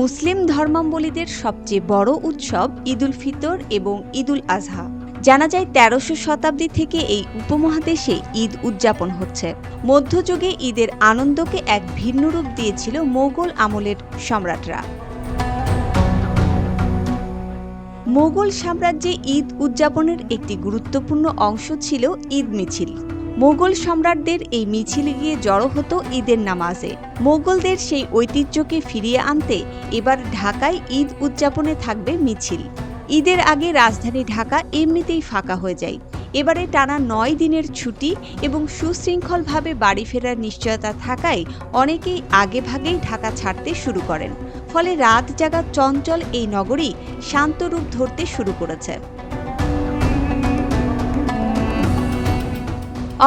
মুসলিম ধর্মাবলীদের সবচেয়ে বড় উৎসব ঈদুল ফিতর এবং ঈদুল আজহা। জানা যায়, তেরোশো শতাব্দী থেকে এই উপমহাদেশে ঈদ উদযাপন হচ্ছে। মধ্যযুগে ঈদের আনন্দকে এক ভিন্ন রূপ দিয়েছিল মোগল আমলের সম্রাটরা। মোগল সাম্রাজ্যে ঈদ উদযাপনের একটি গুরুত্বপূর্ণ অংশ ছিল ঈদ মিছিল। মোগল সম্রাটদের এই মিছিল গিয়ে জড়ো হতো ঈদের নামাজে। মোগলদের সেই ঐতিহ্যকে ফিরিয়ে আনতে এবার ঢাকায় ঈদ উদযাপনে থাকবে মিছিল। ঈদের আগে রাজধানী ঢাকা এমনিতেই ফাঁকা হয়ে যায়। এবারে টানা নয় দিনের ছুটি এবং সুশৃঙ্খলভাবে বাড়ি ফেরার নিশ্চয়তা থাকায় অনেকেই আগে ভাগেই ঢাকা ছাড়তে শুরু করেন। ফলে রাত জাগা চঞ্চল এই নগরী শান্ত রূপ ধরতে শুরু করেছে।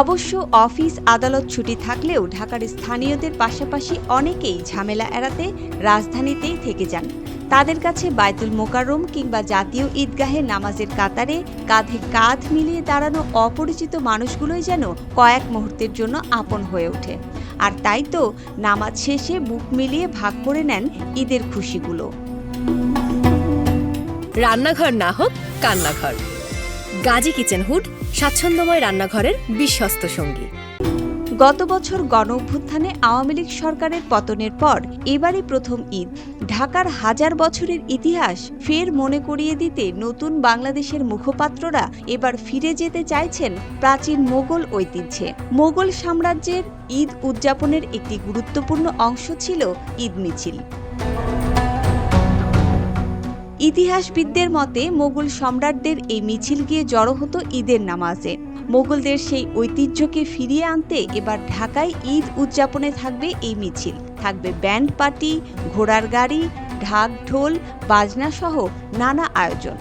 অবশ্য অফিস, আদালত ছুটি থাকলেও ঢাকার স্থানীয়দের পাশাপাশি অনেকেই ঝামেলা এড়াতে রাজধানীতেই থেকে যান। তাদের কাছে বায়তুল মোকাররম কিংবা জাতীয় ঈদগাহে নামাজের কাতারে কাঁধে কাঁধ মিলিয়ে দাঁড়ানো অপরিচিত মানুষগুলোই যেন কয়েক মুহূর্তের জন্য আপন হয়ে ওঠে। আর তাই তো নামাজ শেষে বুক মিলিয়ে ভাগ করে নেন ঈদের খুশিগুলো। রান্নাঘর না হোক কান্নাঘর। গাজী কিচেন হুড, স্বাচ্ছন্দ্যময় রান্নাঘরের বিশ্বস্ত সঙ্গী। গত বছর গণ অভ্যুত্থানে আওয়ামী লীগ সরকারের পতনের পর এবারই প্রথম ঈদ। ঢাকার হাজার বছরের ইতিহাস ফের মনে করিয়ে দিতে নতুন বাংলাদেশের মুখপাত্ররা এবার ফিরে যেতে চাইছেন প্রাচীন মোগল ঐতিহ্যে। মোগল সাম্রাজ্যের ঈদ উদযাপনের একটি গুরুত্বপূর্ণ অংশ ছিল ঈদ মিছিল। ইতিহাসবিদদের মতে, মোগল সম্রাটদের এই মিছিল গিয়ে জড়ো হতো ঈদের নামাজে। মোগলদের সেই ঐতিহ্যকে ফিরিয়ে আনতে এবার ঢাকায় ঈদ উদযাপনে থাকবে এই মিছিল। থাকবে ব্যান্ড পার্টি, ঘোড়ার গাড়ি, ঢাক ঢোল, বাজনা সহ নানা আয়োজন।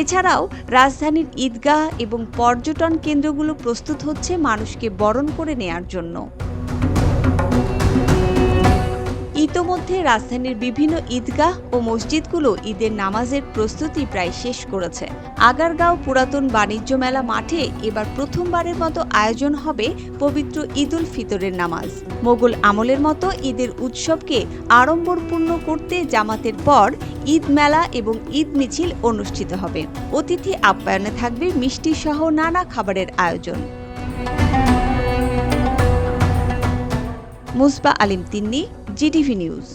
এছাড়াও রাজধানীর ঈদগাহ এবং পর্যটন কেন্দ্রগুলো প্রস্তুত হচ্ছে মানুষকে বরণ করে নেয়ার জন্য। ইতোমধ্যে রাজধানীর বিভিন্ন ঈদগাহ ও মসজিদগুলো ঈদের নামাজের প্রস্তুতি প্রায় শেষ করেছে। আগারগাঁও পুরাতন বাণিজ্য মেলা মাঠে এবার প্রথমবারের মতো আয়োজন হবে পবিত্র ঈদুল ফিতরের নামাজ। মোগল আমলের মতো ঈদের উৎসবকে আড়ম্বরপূর্ণ করতে জামাতের পর ঈদ মেলা এবং ঈদ মিছিল অনুষ্ঠিত হবে। অতিথি আপ্যায়নে থাকবে মিষ্টি সহ নানা খাবারের আয়োজন। মুসবা আলিম তিন্নি জিটিভি নিউজ